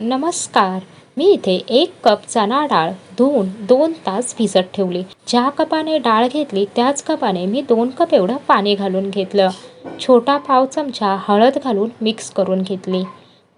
नमस्कार. मी इथे एक कप चणा डाळ धुवून दोन तास भिजत ठेवली. ज्या कपाने डाळ घेतली त्याच कपाने मी दोन कप एवढं पाणी घालून घेतलं. छोटा पाव चमचा हळद घालून मिक्स करून घेतली.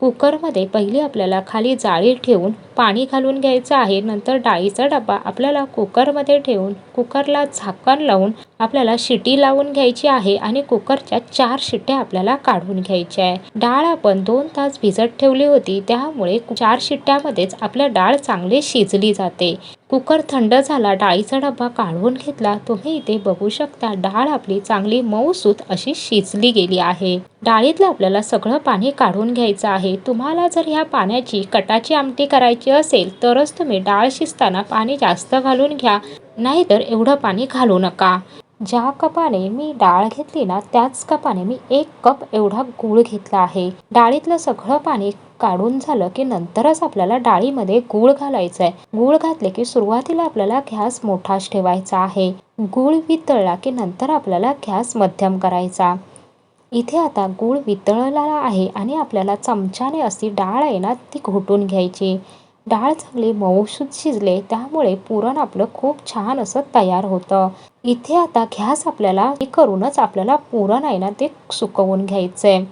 कुकरमध्ये पहिली आपल्याला खाली जाळी ठेवून पाणी घालून घ्यायचं आहे. नंतर डाळीचा डबा आपल्याला कुकरमध्ये ठेवून कुकरला झाकण लावून आपल्याला शिटी लावून घ्यायची आहे आणि कुकरच्या चार शिट्ट्या आपल्याला काढून घ्यायच्या आहे. डाळ आपण दोन तास भिजत ठेवली होती. त्यामुळे चार शिट्ट्यामध्येच आपल्या डाळ चांगली शिजली जाते. कुकर थंड झाला डाळीचा डबा काढून घेतला. तुम्ही इथे बघू शकता डाळ आपली चांगली मऊसूत अशी शिजली गेली आहे. डाळीतलं आपल्याला सगळं पाणी काढून घ्यायचं आहे. तुम्हाला जर ह्या पाण्याची कटाची आमटी करायची असेल तरच तुम्ही डाळ शिजताना पाणी जास्त घालून घ्या. नाहीतर एवढं पाणी घालू नका. ज्या कपाने मी डाळ घेतली ना त्याच कपाने मी एक कप एवढा गूळ घेतला आहे. डाळीतलं सगळं पाणी काढून झालं की नंतरच आपल्याला डाळीमध्ये गूळ घालायचं आहे गूळ घातले की सुरुवातीला आपल्याला गॅस मोठाच ठेवायचा आहे. गूळ वितळला की नंतर आपल्याला गॅस मध्यम करायचा. इथे आता गूळ वितळलेला आहे आणि आपल्याला चमच्याने अशी डाळ आहे ना ती घोटून घ्यायची. डाळ चांगली मऊसूत शिजले त्यामुळे पुरण आपलं खूप छान असं तयार होतं. इथे आता गॅस आपल्याला हे करूनच आपल्याला पुरण आहे ना ते सुकवून घ्यायचं आहे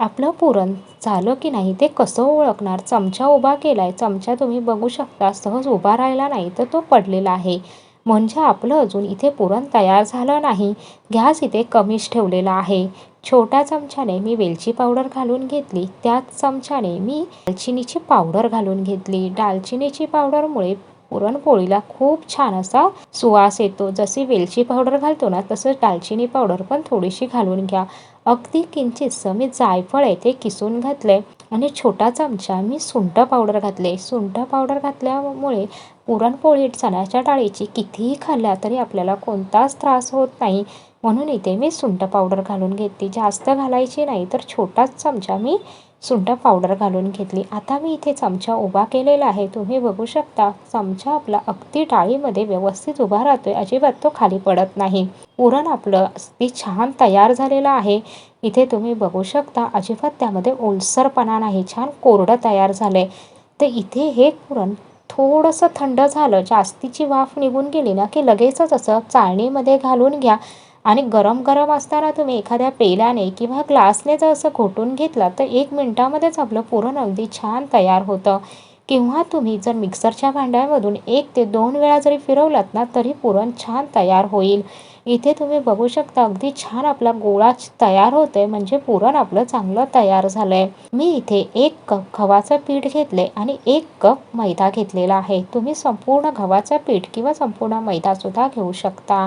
आपलं पुरण झालं की नाही ते कसं ओळखणार? चमचा उभा केला आहे चमचा तुम्ही बघू शकता. सहज उभा राहिला नाही तर तो पडलेला आहे. म्हणजे आपलं अजून इथे पुरण तयार झालं नाही. गॅस इथे कमीच ठेवलेला आहे. छोट्या चमच्याने मी वेलची पावडर घालून घेतली. त्याच चमच्याने मी दालचिनीची पावडर घालून घेतली. दालचिनीची पावडरमुळे पुरणपोळीला खूप छान असा सुवास येतो. जशी वेलची पावडर घालतो ना तसंच दालचिनी पावडर पण थोडीशी घालून घ्या. अगदी किंचितसं मी जायफळ आहे ते किसून घातले आणि छोटा चमचा मी सुंठ पावडर घातले. सुंठ पावडर घातल्यामुळे पुरणपोळी चण्याच्या डाळीची कितीही खाल्ल्या तरी आपल्याला कोणताच त्रास होत नाही. म्हणून इथे मी सुंठ पावडर घालून घेतली. जास्त घालायची नाही तर छोटाच चमचा मी सुंठ पावडर घालून घेतली. आता मी इथे चमचा उभा केलेला आहे. तुम्ही बघू शकता चमचा आपला अगदी डाळीमध्ये व्यवस्थित उभा राहतोय. अजिबात तो खाली पडत नाही. पुरण आपलं अगदी छान तयार झालेलं आहे. इथे तुम्ही बघू शकता अजिबात त्यामध्ये ओलसरपणा नाही. छान कोरडं तयार झालंय. तर इथे हे पुरण थोडंसं थंड झालं. जास्तीची वाफ निघून गेली ना की लगेचच असं चाळणीमध्ये घालून घ्या. आणि गरम गरम असताना तुम्ही एखाद्या पेल्याने किंवा ग्लासने जर असं घोटून घेतला तर एक मिनटामध्येच आपलं पुरण अगदी छान तयार होतं. किंवा तुम्ही जर मिक्सरच्या भांड्यामधून एक ते दोन वेळा जरी फिरवलात ना तरी पुरण छान तयार होईल. इथे तुम्ही बघू शकता अगदी छान आपला गोळा तयार होतोय म्हणजे पुरण आपलं चांगलं तयार झालंय. मी इथे एक कप गव्हाचं पीठ घेतले आणि एक कप मैदा घेतलेला आहे. तुम्ही संपूर्ण गव्हाचं पीठ किंवा संपूर्ण मैदा सुद्धा घेऊ शकता.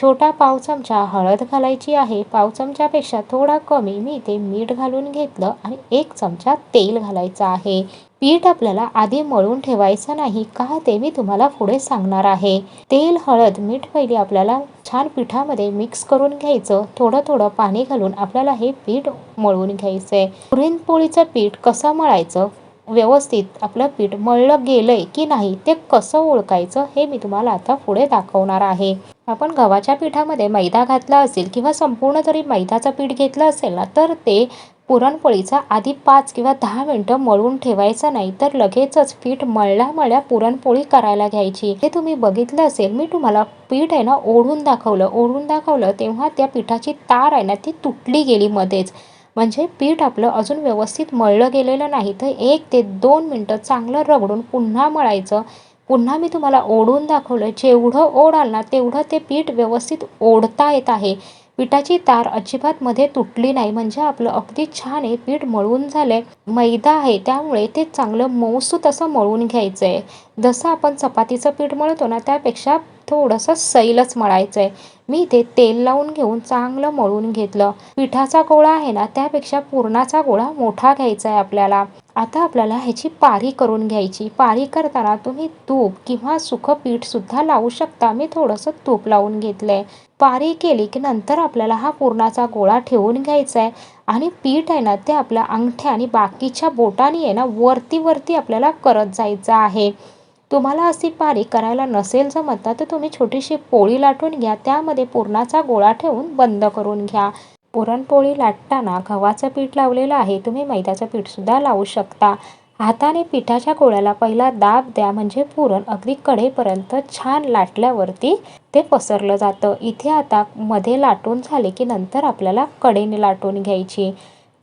छोटा पाव चमचा हळद घालायची आहे. पाव चमच्यापेक्षा थोडा कमी मी इथे मीठ घालून घेतलं आणि एक चमचा तेल घालायचं आहे. पीठ आपल्याला आधी मळून ठेवायचं नाही का ते मी तुम्हाला पुढे सांगणार आहे. तेल हळद मीठ पहिली आपल्याला छान पिठामध्ये मिक्स करून घ्यायचं. थोडं थोडं पाणी घालून आपल्याला हे पीठ मळून घ्यायचंय. पुरणपोळीचं पीठ कसं मळायचं? व्यवस्थित आपलं पीठ मळलं गेलंय की नाही ते कसं ओळखायचं हे मी तुम्हाला आता पुढे दाखवणार आहे. आपण गव्हाच्या पिठामध्ये मैदा घातला असेल किंवा संपूर्ण जरी मैदाचं पीठ घेतलं असेल ना तर ते पुरणपोळीचा आधी पाच किंवा दहा मिनटं मळून ठेवायचं नाही तर लगेचच पीठ मळल्या मळल्या पुरणपोळी करायला घ्यायची. हे तुम्ही बघितलं असेल मी तुम्हाला पीठ आहे ना ओढून दाखवलं ओढून दाखवलं तेव्हा त्या पिठाची तार आहे ना ती तुटली गेली मध्येच. म्हणजे पीठ आपलं अजून व्यवस्थित मळलं गेलेलं नाही तर एक ते दोन मिनटं चांगलं रगडून पुन्हा मळायचं. पुन्हा मी तुम्हाला ओढून दाखवलं जेवढं ओढाल ना तेवढं ते पीठ व्यवस्थित ओढता येत आहे. पिठाची तार अजिबात मध्ये तुटली नाही. म्हणजे आपलं अगदी छान आहे पीठ मळून झालंय. मैदा आहे त्यामुळे ते चांगलं मऊसूत असं मळून घ्यायचं आहे जसं आपण चपातीचं पीठ मळतो ना त्यापेक्षा थोडंसं सैलच मळायचं आहे मी इथे तेल लावून घेऊन चांगलं मळून घेतलं. पिठाचा गोळा आहे ना त्यापेक्षा पुरणाचा गोळा मोठा घ्यायचा आहे आपल्याला. आता आपल्याला ह्याची पारी करून घ्यायची. पारी करताना तुम्ही तूप किंवा सुखं पीठसुद्धा लावू शकता. मी थोडंसं तूप लावून घेतलं आहे पारी केली की नंतर आपल्याला हा पुरणाचा गोळा ठेवून घ्यायचा आहे आणि पीठ आहे ना ते आपल्या अंगठ्या आणि बाकीच्या बोटाने आहे ना वरती वरती आपल्याला करत जायचं आहे. तुम्हाला अशी पारी करायला नसेल जमत तर तुम्ही छोटीशी पोळी लाटून घ्या. त्यामध्ये पुरणाचा गोळा ठेवून बंद करून घ्या. पुरणपोळी लाटताना गव्हाचं पीठ लावलेलं आहे. तुम्ही मैद्याचं पीठसुद्धा लावू शकता. हाताने पिठाच्या गोळ्याला पहिला दाब द्या म्हणजे पुरण अगदी कडेपर्यंत छान लाटल्यावरती ते पसरलं जातं. इथे आता मध्ये लाटून झाले की नंतर आपल्याला कडेने लाटून घ्यायची.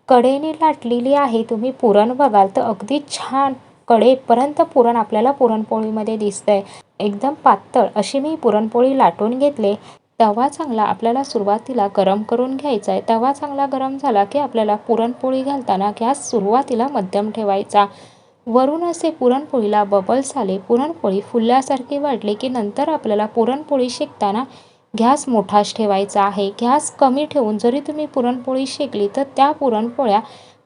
कडेने लाटलेली आहे तुम्ही पुरण बघाल तर अगदी छान कडेपर्यंत पुरण आपल्याला पुरणपोळीमध्ये दिसतंय. एकदम पातळ अशी मी पुरणपोळी लाटून घेतले. तवा चांगला आपल्याला सुरुवातीला गरम करून घ्यायचा आहे तवा चांगला गरम झाला की आपल्याला पुरणपोळी घालताना गॅस सुरुवातीला मध्यम ठेवायचा. वरून असे पुरणपोळीला बबल्स आले पुरणपोळी फुलल्यासारखी वाटली की नंतर आपल्याला पुरणपोळी शेकताना गॅस मोठाच ठेवायचा आहे. गॅस कमी ठेवून जरी तुम्ही पुरणपोळी शेकली तर त्या पुरणपोळ्या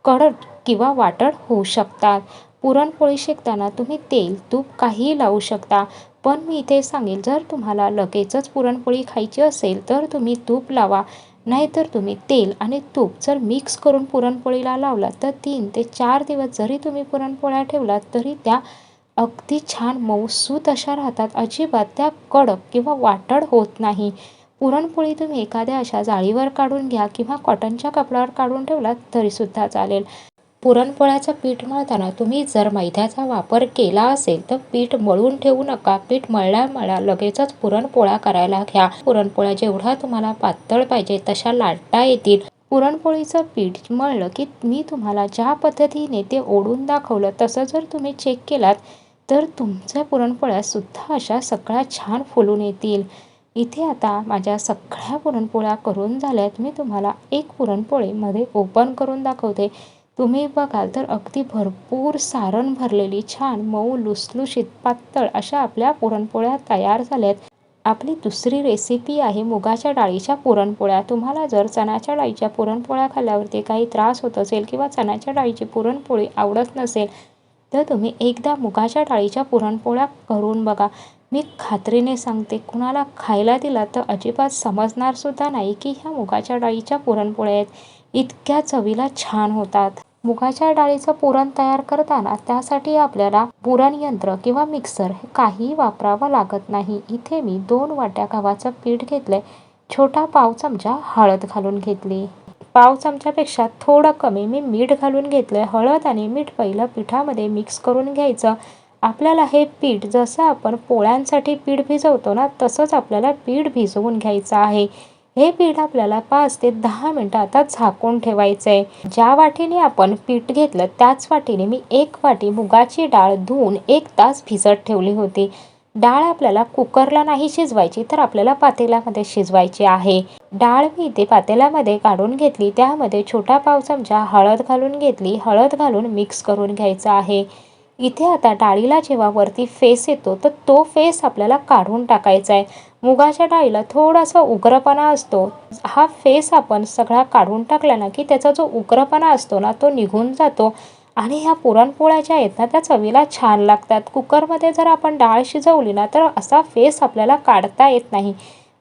कडक किंवा वाटड होऊ शकतात. पुरणपोळी शेकताना तुम्ही तेल तूप काहीही लावू शकता. पण मी इथे सांगेल जर तुम्हाला लगेचच पुरणपोळी खायची असेल तर तुम्ही तूप लावा. नाहीतर तुम्ही तेल आणि तूप जर मिक्स करून पुरणपोळीला लावला तर तीन ते चार दिवस जरी तुम्ही पुरणपोळ्या ठेवलात तरी त्या अगदी छान मऊसूत अशा राहतात. अजिबात त्या कडक किंवा वाटड होत नाही. पुरणपोळी तुम्ही एखाद्या अशा जाळीवर काढून घ्या किंवा कॉटनच्या कपड्यावर काढून ठेवलात तरीसुद्धा चालेल. पुरणपोळ्याचं पीठ मळताना तुम्ही जर मैद्याचा वापर केला असेल तर पीठ मळून ठेवू नका. पीठ मळल्या मळ्या लगेचच पुरणपोळ्या करायला घ्या. पुरणपोळ्या जेवढा तुम्हाला पातळ पाहिजे तशा लाटता येतील. पुरणपोळीचं पीठ मळलं की मी तुम्हाला ज्या पद्धतीने ते ओढून दाखवलं तसं जर तुम्ही चेक केलात तर तुमच्या पुरणपोळ्यासुद्धा अशा सगळ्या छान फुलून येतील. इथे आता माझ्या सगळ्या पुरणपोळ्या करून झाल्यात. मी तुम्हाला एक पुरणपोळीमध्ये ओपन करून दाखवते. तुम्ही बघाल तर अगदी भरपूर सारण भरलेली छान मऊ लुसलुशीत पातळ अशा आपल्या पुरणपोळ्या तयार झाल्यात. आपली दुसरी रेसिपी आहे मुगाच्या डाळीच्या पुरणपोळ्या. तुम्हाला जर चण्याच्या डाळीच्या पुरणपोळ्या खाल्ल्यावरती काही त्रास होत असेल किंवा चण्याच्या डाळीची पुरणपोळी आवडत नसेल तर तुम्ही एकदा मुगाच्या डाळीच्या पुरणपोळ्या करून बघा. मी खात्रीने सांगते कुणाला खायला दिला तर अजिबात समजणारसुद्धा नाही की ह्या मुगाच्या डाळीच्या पुरणपोळ्या आहेत. इतक्या चवीला छान होतात. मुगाच्या डाळीचं पुरण तयार करताना त्यासाठी आपल्याला पुरण यंत्र किंवा मिक्सर हे काहीही वापरावं लागत नाही. इथे मी दोन वाट्या गव्हाचं पीठ घेतलंय. छोटा पाव चमचा हळद घालून घेतली. पाव चमच्यापेक्षा थोडं कमी मी मीठ घालून घेतलंय. हळद आणि मीठ पहिलं पिठामध्ये मिक्स करून घ्यायचं. आपल्याला हे पीठ जसं आपण पोळ्यांसाठी पीठ भिजवतो ना तसंच आपल्याला पीठ भिजवून घ्यायचं आहे. हे पीठ आपल्याला पाच ते दहा मिनटं आता झाकून ठेवायचं आहे ज्या वाटीने आपण पीठ घेतलं त्याच वाटीने मी एक वाटी मुगाची डाळ धुवून एक तास भिजत ठेवली होती. डाळ आपल्याला कुकरला नाही शिजवायची तर आपल्याला पातेल्यामध्ये शिजवायची आहे. डाळ मी इथे पातेल्यामध्ये काढून घेतली त्यामध्ये छोटा पाव चमचा हळद घालून घेतली हळद घालून मिक्स करून घ्यायचं आहे. इथे आता डाळीला जेव्हा वरती फेस येतो तर तो फेस आपल्याला काढून टाकायचा आहे मुगाच्या डाळीला थोडासा उग्रपणा असतो. हा फेस आपण सगळा काढून टाकला ना की त्याचा जो उग्रपणा असतो ना तो निघून जातो. आणि ह्या पुरणपोळ्या ज्या आहेत ना त्या चवीला छान लागतात. कुकरमध्ये जर आपण डाळ शिजवली ना तर असा फेस आपल्याला काढता येत नाही.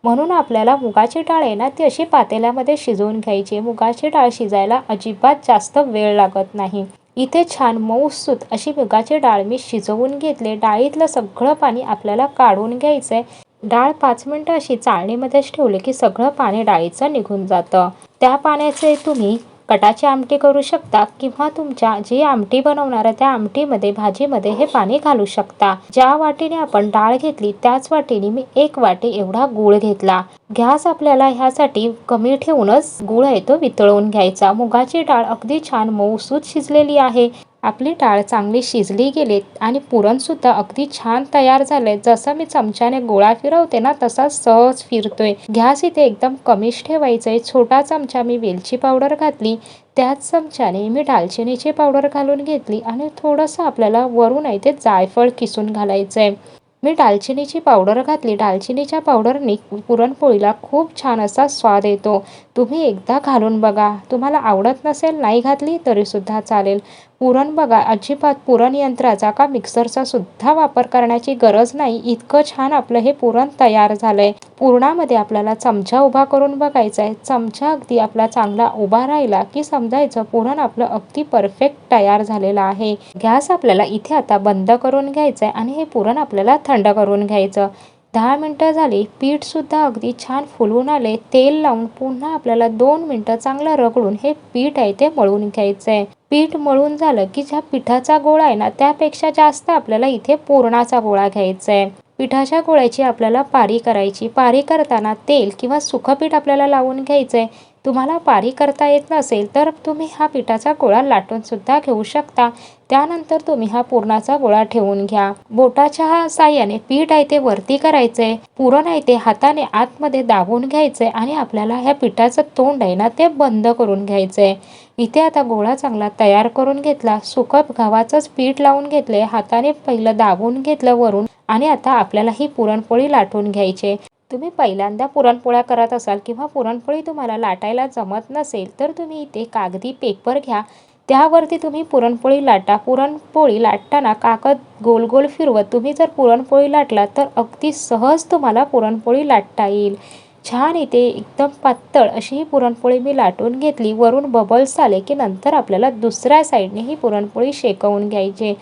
म्हणून आपल्याला मुगाची डाळ आहे ना ती अशी पातेल्यामध्ये शिजवून घ्यायची. मुगाची डाळ शिजायला अजिबात जास्त वेळ लागत नाही. इथे छान मऊसूत अशी मुगाची डाळ मी शिजवून घेतले. डाळीतलं सगळं पाणी आपल्याला काढून घ्यायचं आहे डाळ पाच मिनटं अशी चाळणीमध्येच ठेवली की सगळं पाणी डाळीचं निघून जातं. त्या पाण्याचे तुम्ही कटाची आमटी करू शकता किंवा तुमच्या जी आमटी बनवणार आहे त्या आमटीमध्ये भाजीमध्ये हे पाणी घालू शकता. ज्या वाटीने आपण डाळ घेतली त्याच वाटीने मी एक वाटी एवढा गूळ घेतला. गॅस आपल्याला ह्यासाठी कमी ठेवूनच गूळ आहे तो वितळवून घ्यायचा. मुगाची डाळ अगदी छान मऊसूत शिजलेली आहे. आपली डाळ चांगली शिजली गेली आणि पुरणसुद्धा अगदी छान तयार झालंय. जसं मी चमच्याने गोळा फिरवते ना तसा सहज फिरतोय. गॅस इथे एकदम कमीच ठेवायचंय. छोटा चमचा मी वेलची पावडर घातली. त्याच चमच्याने मी दालचिनीची पावडर घालून घेतली आणि थोडंसं आपल्याला वरून आहे ते जायफळ किसून घालायचं आहे मी दालचिनीची पावडर घातली. दालचिनीच्या पावडरने पुरणपोळीला खूप छान असा स्वाद येतो. तुम्ही एकदा घालून बघा. तुम्हाला आवडत नसेल नाही घातली तरीसुद्धा चालेल. पुरण बघा. अजिबात पुरण यंत्राचा का मिक्सरचा सुद्धा वापर करण्याची गरज नाही. इतकं छान आपलं हे पुरण तयार झालंय. पुरणामध्ये आपल्याला चमचा उभा करून बघायचा आहे. चमचा अगदी आपला चांगला उभा राहिला की समजायचं पुरण आपलं अगदी परफेक्ट तयार झालेलं आहे. गॅस आपल्याला इथे आता बंद करून घ्यायचं आहे आणि हे पुरण आपल्याला थंड करून घ्यायचं. दहा मिनटं झाली पीठसुद्धा अगदी छान फुलवून आले. तेल लावून पुन्हा आपल्याला दोन मिनटं चांगलं रगडून हे पीठ आहे ते मळून घ्यायचं आहे पीठ मळून झालं की ज्या पिठाचा गोळा आहे ना त्यापेक्षा जास्त आपल्याला इथे पुरणाचा गोळा घ्यायचा आहे पिठाच्या गोळ्याची आपल्याला पारी करायची. पारी करताना तेल किंवा सुखं पीठ आपल्याला लावून घ्यायचं आहे तुम्हाला पारी करता येत नसेल तर तुम्ही हा पिठाचा गोळा लाटून सुद्धा घेऊ शकता. त्यानंतर तुम्ही हा पुरणाचा गोळा ठेवून घ्या. बोटाच्या साह्याने पीठ आहे ते वरती करायचे. पुरण आहे ते हाताने आतमध्ये दाबून घ्यायचे आणि आपल्याला ह्या पिठाचं तोंड आहे ना ते बंद करून घ्यायचे. इथे आता गोळा चांगला तयार करून घेतला. सुकप गव्हाचंच पीठ लावून घेतले. हाताने पहिलं दाबून घेतलं वरून आणि आता आपल्याला ही पुरणपोळी लाटून घ्यायची. तुम्ही पहिल्यांदा पुरणपोळ्या करत असाल किंवा पुरणपोळी तुम्हाला लाटायला जमत नसेल तर तुम्ही इथे कागदी पेपर घ्या. त्यावरती तुम्ही पुरणपोळी लाटा. पुरणपोळी लाटताना कागद गोल गोल फिरवत तुम्ही जर पुरणपोळी लाटला तर अगदी सहज तुम्हाला पुरणपोळी लाटता येईल. छान इथे एकदम पातळ अशी ही पुरणपोळी मी लाटून घेतली. वरून बबल्स आले की नंतर आपल्याला दुसऱ्या साईडने ही पुरणपोळी शेकवून घ्यायची.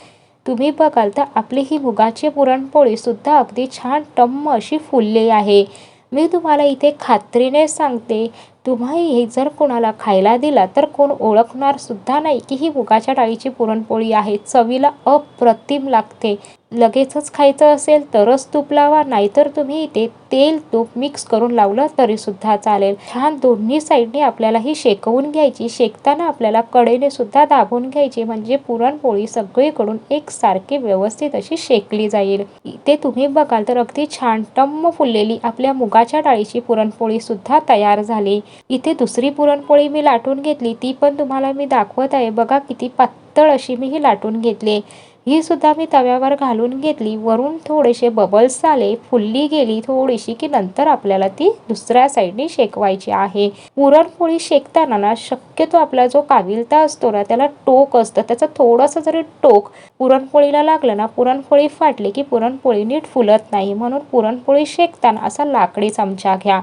तुम्ही बघाल तर आपली ही मुगाची पुरणपोळीसुद्धा अगदी छान टम्म अशी फुलली आहे. मी तुम्हाला इथे खात्रीने सांगते तुम्ही हे जर कोणाला खायला दिला तर कोण ओळखणार सुद्धा नाही की ही मुगाच्या डाळीची पुरणपोळी आहे. चवीला अप्रतिम लागते. लगेचच खायचं असेल तरच तूप लावा नाहीतर तुम्ही इथे तेल तूप मिक्स करून लावलं तरी सुद्धा चालेल. छान दोन्ही साईडने आपल्याला ही शेकवून घ्यायची. शेकताना आपल्याला कडेने सुद्धा दाबून घ्यायची. म्हणजे पुरणपोळी सगळीकडून एकसारखी व्यवस्थित अशी शेकली जाईल. इथे तुम्ही बघाल तर अगदी छान टम्म फुललेली आपल्या मुगाच्या डाळीची पुरणपोळी सुद्धा तयार झाली. इथे दुसरी पुरणपोळी मी लाटून घेतली ती पण तुम्हाला मी दाखवत आहे. बघा किती पातळ अशी मी ही लाटून घेतली. ही सुद्धा मी तव्यावर घालून घेतली. वरून थोडेसे बबल्स आले फुलली गेली थोडीशी की नंतर आपल्याला ती दुसऱ्या साईडने शेकवायची आहे. पुरणपोळी शेकताना ना शक्यतो आपला जो काविलता असतो ना त्याला टोक असतं. त्याचं थोडंसं जरी टोक पुरणपोळीला लागलं ना पुरणपोळी फाटली की पुरणपोळी नीट फुलत नाही. म्हणून पुरणपोळी शेकताना असा लाकडी चमचा घ्या.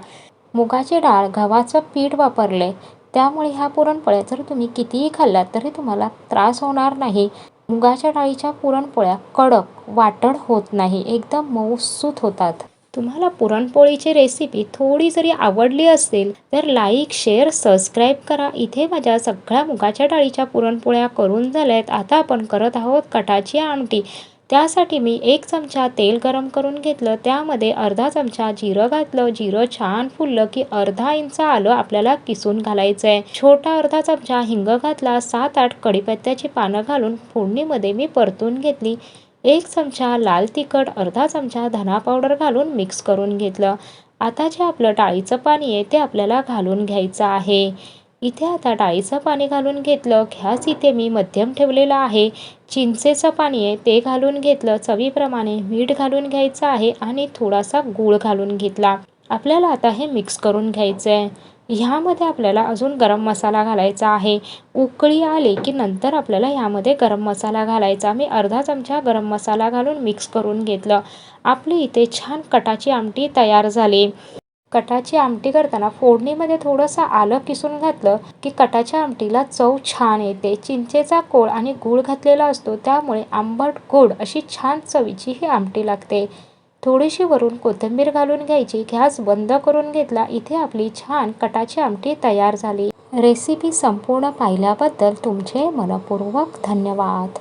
मुगाची डाळ गव्हाचं पीठ वापरले त्यामुळे ह्या पुरणपोळ्या जर तुम्ही कितीही खाल्लात तरी तुम्हाला त्रास होणार नाही. मुगाच्या डाळीच्या पुरणपोळ्या कडक वाटण होत नाही एकदम मऊसूत होतात. तुम्हाला पुरणपोळीची रेसिपी थोडी जरी आवडली असेल तर लाईक शेअर सबस्क्राईब करा. इथे माझ्या सगळ्या मुगाच्या डाळीच्या पुरणपोळ्या करून झाल्या आहेत आता आपण करत आहोत कटाची आमटी. त्यासाठी मी एक चमचा तेल गरम करून घेतलं. त्यामध्ये अर्धा चमचा जिरं घातलं. जिरं छान फुललं की अर्धा इंच आलं आपल्याला किसून घालायचं आहे छोटा अर्धा चमचा हिंग घातला. सात आठ कढीपत्त्याची पानं घालून फोडणीमध्ये मी परतून घेतली. एक चमचा लाल तिखट अर्धा चमचा धना पावडर घालून मिक्स करून घेतलं. आता जे आपलं डाळीचं पाणी आहे ते आपल्याला घालून घ्यायचं आहे. इथे आता डाळीचं पाणी घालून घेतलं घ्यास इथे मी मध्यम ठेवलेला आहे. चिंचेचं पाणी आहे ते घालून घेतलं. चवीप्रमाणे मीठ घालून घ्यायचं आहे आणि थोडासा गूळ घालून घेतला. आपल्याला आता हे मिक्स करून घ्यायचं आहे ह्यामध्ये आपल्याला अजून गरम मसाला घालायचा आहे. उकळी आली की नंतर आपल्याला ह्यामध्ये गरम मसाला घालायचा. मी अर्धा चमचा गरम मसाला घालून मिक्स करून घेतलं. आपली इथे छान कटाची आमटी तयार झाली. कटाची आमटी करताना फोडणीमध्ये थोडंसं आलं किसून घातलं की कटाच्या आमटीला चव छान येते. चिंचेचा कोळ आणि गूळ घातलेला असतो त्यामुळे आंबट गोड अशी छान चवीची ही आमटी लागते. थोडीशी वरून कोथिंबीर घालून घ्यायची गॅस बंद करून घेतला इथे आपली छान कटाची आमटी तयार झाली. रेसिपी संपूर्ण पाहिल्याबद्दल तुमचे मनपूर्वक धन्यवाद.